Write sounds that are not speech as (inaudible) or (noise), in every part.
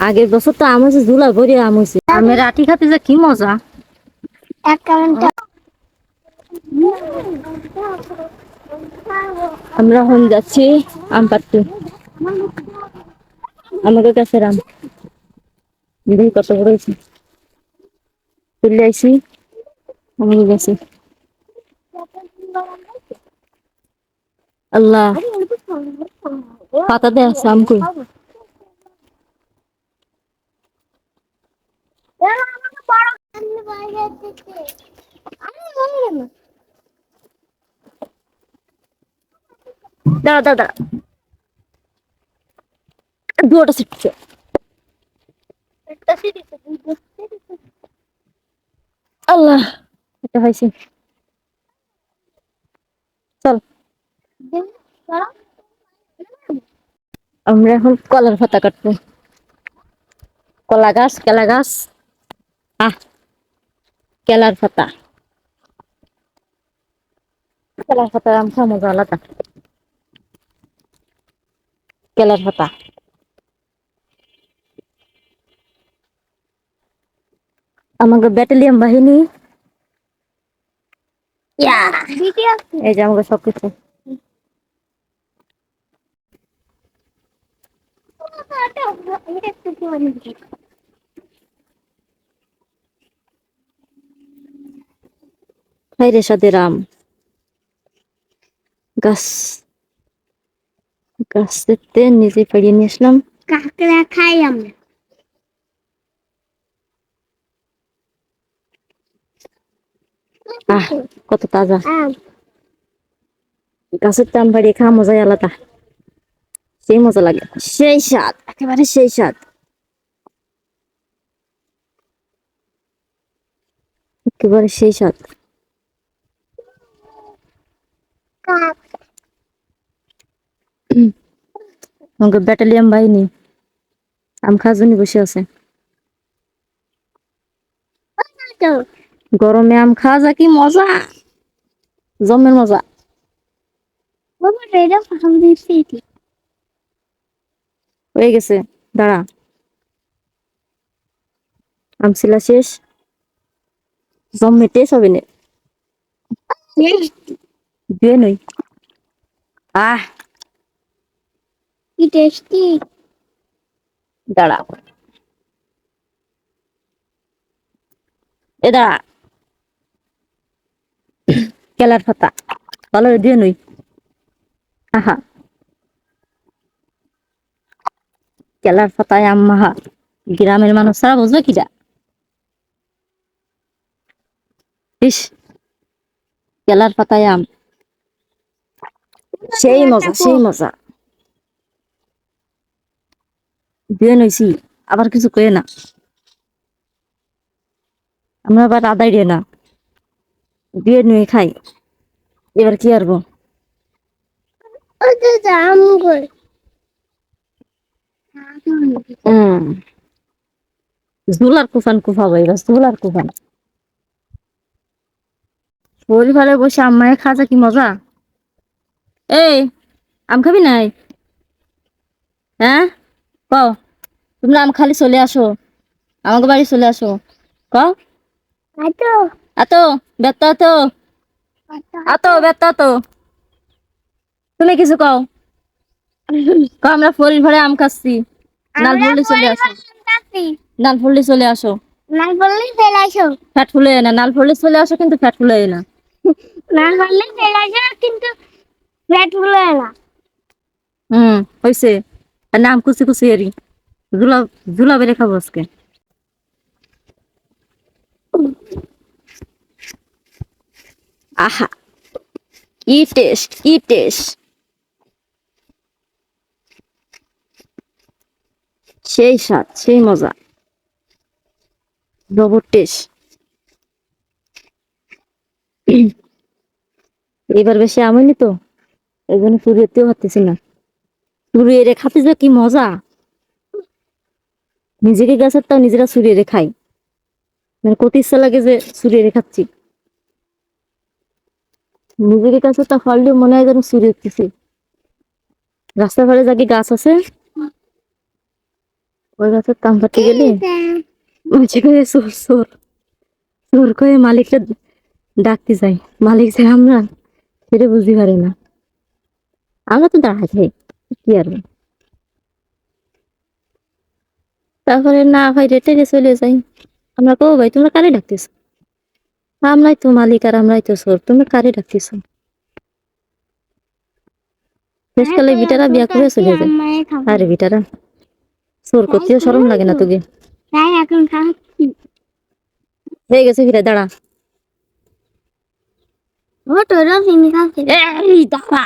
আগের বছর তো আম হয়েছে ঝুলা ভরে আম হয়েছে আমের আটি খাতে যে কি মজা? এক কারণটা আমরা এখন যাচ্ছি আম পাড়তে আমাদের কাছে আম দেখি কত বড় হয়েছে। চলে আইসি আমাদের কাছে। আল্লাহ। পাতা দেয় আছে আম কই দাঁড়া দাঁড়া দাঁড়া। দুটা শিখছে আল্লাহ, এটা হয়েছে। চল। আমরা এখন কলার পাতা কাটবো। কলা গাছ, কেলা গাছ। আহ। কেলার পাতা কেলার পাতা আম খাওয়া মজা আলাদা কেলার পাতা আমাকে ব্যাটালিয়ান বাহিনী এই যে আমাকে সবকিছু খাইরে সাথে রাম গাছ গাছ দেখতে নিজে পেড়িয়ে নিয়ে আসলাম। কাকড়া খাই আমরা। আহ কত তাজা। গাছের দাম বাড়িয়ে খাওয়া মজাই আলাদা। সেই মজা লাগে। সেই স্বাদ একেবারে সেই স্বাদ। একেবারে সেই স্বাদ কাক আমাকে ব্যাটালিয়ান বাহিনী, আম জন্য বসে আছে। গরমে আম যা কি মজা? জমের মজা। হয়ে গেছে, দাঁড়া। আম ছিলা শেষ। জমে টেস হবে না। দিয়ে নই আহ কি টেস্টি দাঁড়া এ দাঁড়া কেলার পাতা ভালো দিয়ে নই আহা কেলার পাতায় আম মাহা গ্রামের মানুষ ছাড়া বুঝবে কিটা ইস কেলার পাতায় আম সেই মজা সেই মজা। দিয়ে নইছি আবার কিছু কয়ে না। আমরা আবার আদায় দিয়ে না। দিয়ে নিয়ে খাই এবার কি আরবো ঝুলার কুফান কুফাবো এবার ঝুলার কুফান। পরিবারে বসে আম্মায় খাজা কি মজা? এই আম খাবি নাই? হ্যাঁ? কও তোমরা আম খালি চলে আসো। আমাকে বাড়ি চলে আসো। কও আতো। আতো বেত্তা তো আতো। বেত্তা তো তুমি কিছু কও? কও আমরা ফরির ভরে আম খাচ্ছি। নাল ফুললি চলে আসো। নাল ফুললি চলে আসো। নাল বললে ফেলে আসো। ফ্যাট ফুলে না নাল ফুললি চলে আসো কিন্তু ফ্যাট ফুলে না। নাল বললে ফেলে আসো কিন্তু ফ্যাটগুলো এলা হুম হয়েছে আর নাম কুচি কুচি এরি। ঝুলা ঝুলা বেড়ে খাব আজকে। আহা। কি টেস্ট কি টেস্ট সেই স্বাদ সেই মজা। রবট টেস্ট এবার বেশি আমনি তো? এই জন্য চুরিয়েতেও পারতেছি না। চুরিয়ে রে খাতে যে কি মজা। নিজেকে গাছের তাও নিজেরা চুরিয়ে রে খাই। মানে কত ইচ্ছা লাগে যে চুরিয়ে রে খাচ্ছি। নিজেকে কাছে তা ফললে মনে হয় যেন চুরি উঠতেছি রাস্তা ধারে যাকে গাছ আছে, ওই গাছের তাম ফাটি গেলে করে সোর সোর সোর করে মালিকটা ডাকতে যাই মালিক যে আমরা, সেটা বুঝতে পারে না। আমরা তো দাঁড়াই কি আর তারপরে না ভাই রেটে চলে যাই। আমরা কো ভাই তোমরা কারে ডাকতেছ? আমরাই তো মালিক আর আমরাই তো সোর তোমরা কারে ডাকতেছ? শেষকালে বিটারা বিয়া করে চলে যায় আরে বিটারা সোর করতেও সরম লাগে না তোকে। হয়ে গেছে ফিরে দাঁড়া। ও তোরা দাঁড়া।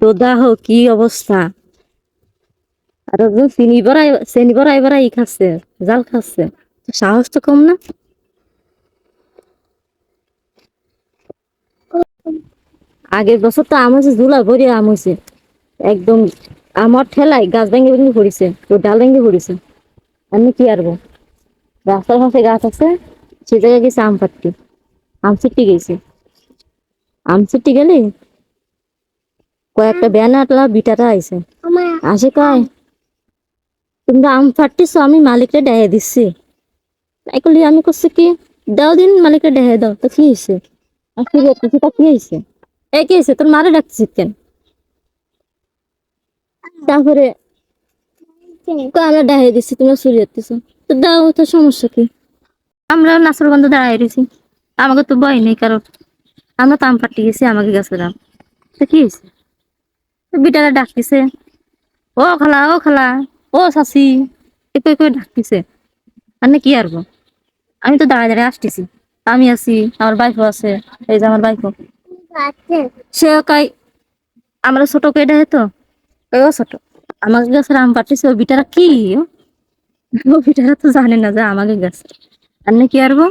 দোদাহ, কি অবস্থা? আর একজন চিনি বড়াই চিনি বড়াই খাচ্ছে, জাল খাচ্ছে। সাহস তো কম না? আগের বছর তো আম ঝুলা ভরিয়ে আম হয়েছে। একদম আমার ঠেলাই গাছ ভেঙে ভেঙে পড়িছে তো ডাল ভেঙে পড়িছে। আমি কি আরবো রাস্তার পাশে গাছ আছে, সে জায়গায় গেছে আম পাট্টি আম ছিটতে গেছে। আম ছিটতে গেলে কয়েকটা ব্যান আটলা বিটারা আইছে। আসে কয়, তোমরা আম ফাটতেছো, আমি মালিকরে ডেহে দিচ্ছি। তাই আমি করছি কি? দাও দিন মালিকরে ডেহে দাও। তো কি হয়েছে তারপরে আমরা দাও, তো কি? আমরা বন্ধ আমাকে তো ভয় নেই কারণ আমরা তো আম ফাটি গেছি, আমাকে গাছের আম তো কি হয়েছে বিটারা ডাকতেছে ও খালা ও খালা, ও শাসি একটু একটু ডাকতেছে আর কি আরবো আমি তো দাঁড়ায় দাঁড়ায় আসতেছি। আমি আছি আমার বাইকও আছে, এই যে আমার বাইকও সে কই আমরা ছোট কে দেয় তো। কই ও ছোট, আমাকে গাছের আম পাঠিয়েছে ও বিটারা কি? ও? বিটারা তো জানে না যে আমাকে গাছ। আর কি আরবো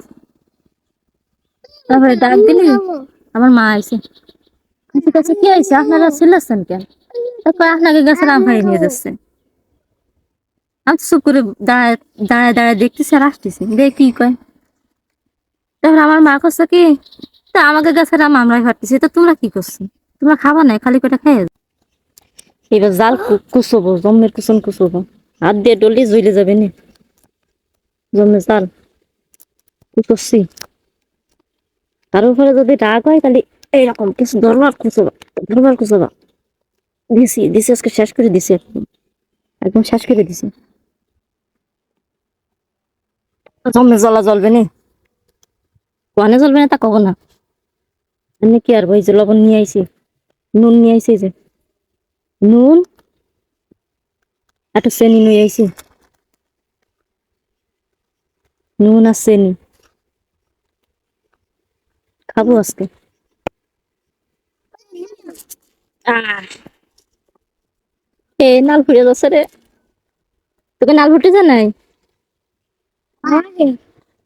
তারপরে ডাক দিলি আমার মা আইছে কাছে কাছে কি আইছে? আপনারা চিল্লাচ্ছেন কেন? তারপর আপনাকে গাছের আম নিয়ে যাচ্ছে। আমি চুপ করে দাঁড়ায় দাঁড়ায় দাঁড়ায় দেখতেছি আর আসতেছি। দেখ কি কয়। তারপর আমার মা করছে কি, তা আমাকে গাছের আম আমরাই ফাটতেছি তো তোমরা কি করছ? তোমরা খাবা না, খালি কটা খেয়ে। এবার জাল কু- কুচবো জমের কুচন কুচবো হাত দিয়ে ডলি জ্বলে যাবে নি। জমের জাল। করছি? তার উপরে যদি রাগ হয়, তাহলে এইরকম কিছু দরবার কুচবা দরবার কুচবা দিছি দিছি, আজকে শেষ করে দিছি একদম একদম শেষ করে দিছি। জমে জ্বলা জ্বলবে নি? কোয়ানে জ্বলবে না তা কব না। এমনি কি আর ওই যে লবণ নিয়ে আইছি? নুন নিয়ে আইছি যে। নুন? একটা চেনি নিয়ে আইছি। নুন আর চেনি। খাব আজকে আহ এ নাল ফুটে যাচ্ছে রে। তোকে নাল ফুটেছে নাই?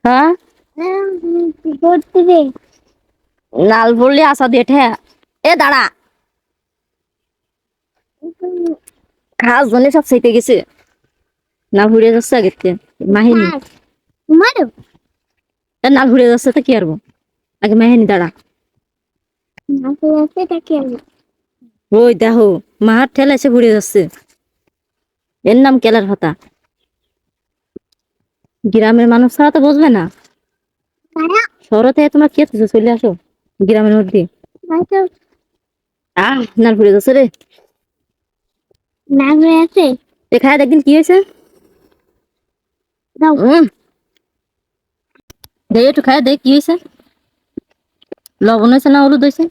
হ্যাঁ? নাল ফুললে আসা দিয়ে এ, দাঁড়া। খাস জনে সব সেটে গেছে। নাল ফুটে যাচ্ছে আগের মাহিনী। নাল ফুটে যাচ্ছে তো কি আরবো আগে মাহিনী, দাঁড়া। নাচে আছে তাকে ওই দেখো মাহার ঠেলা এসে ঘুরে যাচ্ছে। এর নাম কেলার ভাতা। গ্রামের মানুষ ছাড়া তো বুঝবে না। শহরে থেকে তোমরা কে আছো? চলে আসো গ্রামের মধ্যে। আহ নাল ঘুরে যাচ্ছে রে। আছে দেখদিন কি হয়েছে। দাও। উম। দে একটু খায় দেখ কি হয়েছে। লবণ হয়েছে না হলুদ হয়েছে?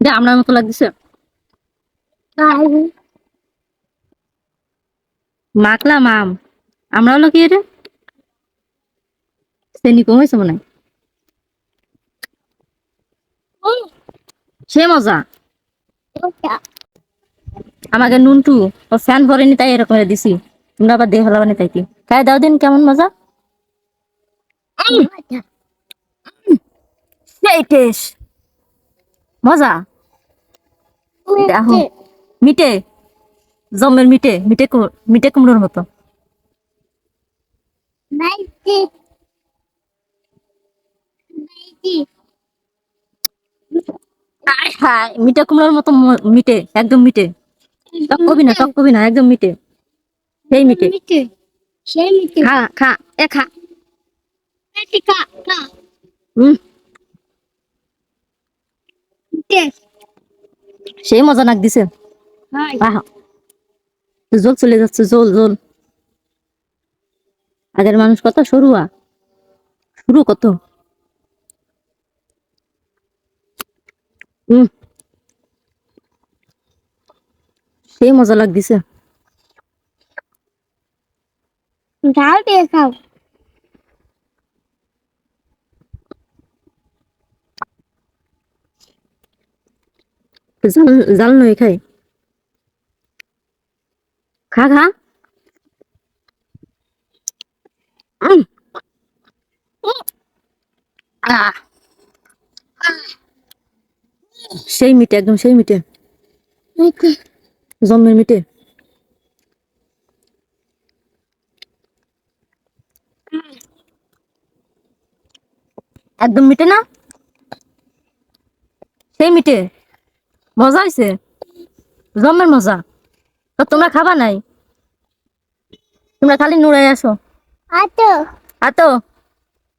দে আপনার মতো লাগতেছে। কাই মাখলাম আম আমরা হলো কি রে শ্রেণি কম হয়েছে মনে সে মজা। আমাকে নুনটু ও ফ্যান ভরেনি তাই এরকম দিছি। তোমরা আবার দেহ হলাবানি তাই কি? খাই দাও দিন কেমন মজা? সেই টেস্ট। মজা? দেখো মিটে জমের মিটে মিটে মিটে কুমড়োর মতো। মিঠে কুমড়োর মতো ম- মিঠে একদম মিঠে। টক কবি না টক কবি না একদম মিঠে। সেই মিঠে। খা খা এ খা। খা হুম সেই মজা নাক দিছে। জল চলে যাচ্ছে জল জল। আগের মানুষ কত সরুয়া। শুরু কত। হুম সেই মজা লাগতেছে ডাল দিয়ে খাও। জাল জাল নয় খাই। খা খা। সেই মিটে একদম সেই মিটে। মিঠে জম্মের মিটে। একদম মিটে না? সেই মিটে। মজা হয়েছে জম্মের মজা। তো তোমরা খাবা নাই? তোমরা খালি নুড়াই আসো। আতো। আতো?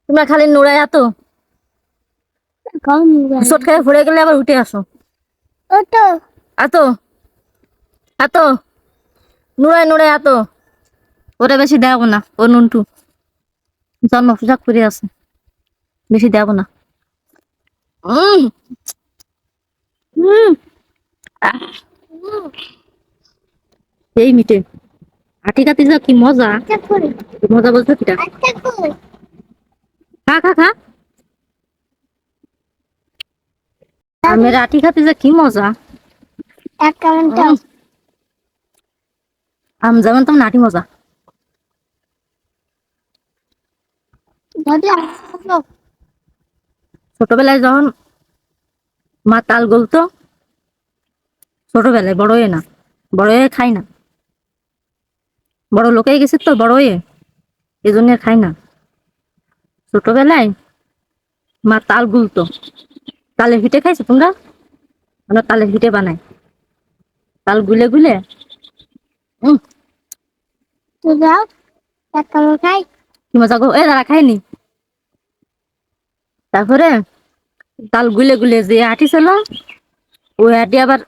তোমরা খালি নুড়াই আতো? চট খেয়ে ঘুরে গেলে আবার উঠে আসো। ওটো আতো? আতো? নুড়াই নুড়াই আতো? ওরা বেশি দেবো না ও নুনটু। জন্ম পোশাক করে আছে। বেশি দেবো না। এই মিটে আটি কাটি যা কি মজা। মজা বলছো কিটা? খা খা খা। আমের আটি খাতে যা কি মজা। আম যেমন তেমন আটি মজা। ছোটবেলায় যখন মা তাল গলতো। ছোটবেলায় বড় হয়ে না বড় হয়ে খাই না। বড় লোকে গেছে তো বড় হয়ে। এই জন্য আর খাই না। ছোটবেলায় মা তাল গুলতো। তালের পিঠে খাইছো তোমরা? আমরা তালের পিঠে বানাই। তাল গুলে গুলে খাই। কি মজা গো? এ দাঁড়া খাইনি তারপরে তাল গুলে গুলে যে আটি ছিল ওই আটি আবার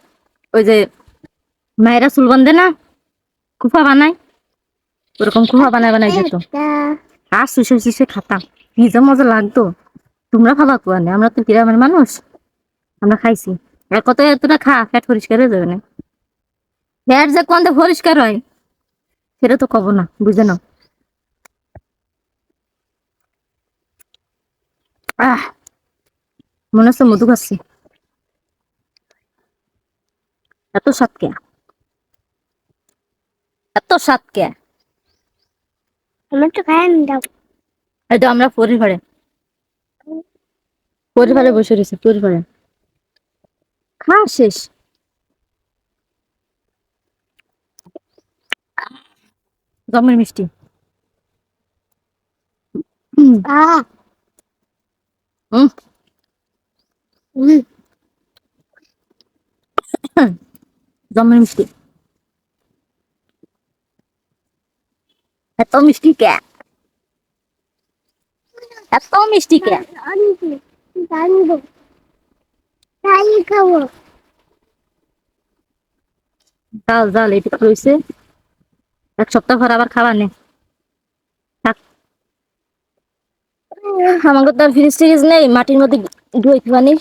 ওই যে মায়েরা চুল বান্ধে না, কুফা বানায়, ওরকম কুফা বানায় বানায় যেত। আর শুষে শুষে খাতাম কি যে মজা লাগতো। তোমরা খাবা তো আনে আমরা তো গ্রামের মানুষ, আমরা খাইছি। আর কত এতটা খা, পেট পরিষ্কার হয়ে যাবে না। পেট যে কোন পরিষ্কার হয়, সেটা তো কব না, বুঝে নাও। আহ! মনে হচ্ছে মধু খাচ্ছি। এত স্বাদ কে? এত স্বাদ কে? আমার তো আমি দাও। তো আমরা পরিবারে পরিবারে বসে রয়েছি পরিবারে খা শেষ। জমের মিষ্টি। হুম, আ হুম, (coughs) জাল জাল এটা রয়েছে এক সপ্তাহ পর আবার খাবার নেই আমাকে তো ফ্রিজ ট্রিজ নেই, মাটির মধ্যে ধুয়ে খাবানি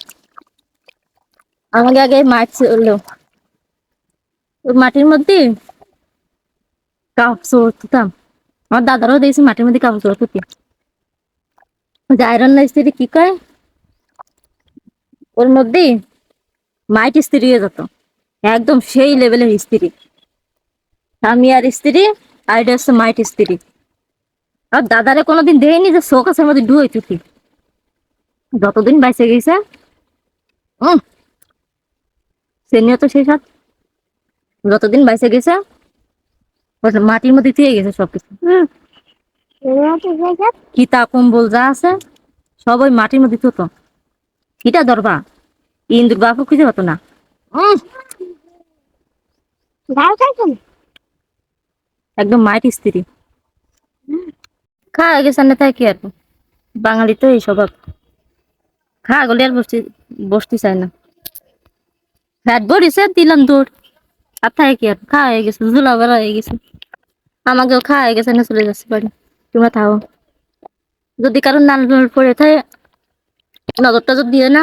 আমাকে আগে মাছ ছিল ওই মাটির মধ্যে কাপড় চোপড় তুতাম আমার দাদারও দিয়েছি মাটির মধ্যে চোপড় তুতি যে আয়রন স্ত্রী কি কয়? ওর মধ্যে মাইট স্ত্রী হয়ে যেত। একদম সেই লেভেলের স্ত্রী। আমি আর স্ত্রী আর এটা হচ্ছে মাইট স্ত্রী। আর দাদারে কোনোদিন দেয়নি যে শোকাসের মধ্যে ডুয়ে চুকি। যতদিন বাইসে গেছে উম, সে নিয়ে তো সেই সাথ। যতদিন বাইসে গেছে মাটির মধ্যে থেকে গেছে সবকিছু। কিতা কম্বল যা আছে সব ওই মাটির মধ্যে তো কিটা দরবা ইন্দুর বাপও খুঁজে হতো না। একদম মায়ের স্ত্রী। খাওয়া গেছে না তাই কি আর? বাঙালি তো এই স্বভাব। খা গলে আর বসতে বসতে চায় না। ফ্যাট বড়িছে, দিলাম দৌড় আর তাই কি আর? খাওয়া হয়ে গেছে, ঝুলা বেড়া হয়ে গেছে। আমাকেও খাওয়া হয়ে গেছে না চলে যাচ্ছে বাড়ি। তোমরা থাও। যদি কারণ নাল পড়ে থাকে, নজরটা যদি দিয়ে না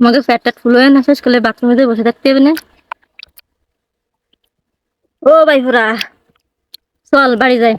আমাকে ফ্যাট ট্যাট ফুল হয়ে না, শেষ করলে বাথরুমে দিয়ে বসে থাকতে হবে না। ও ভাই পুরা চল বাড়ি যাই।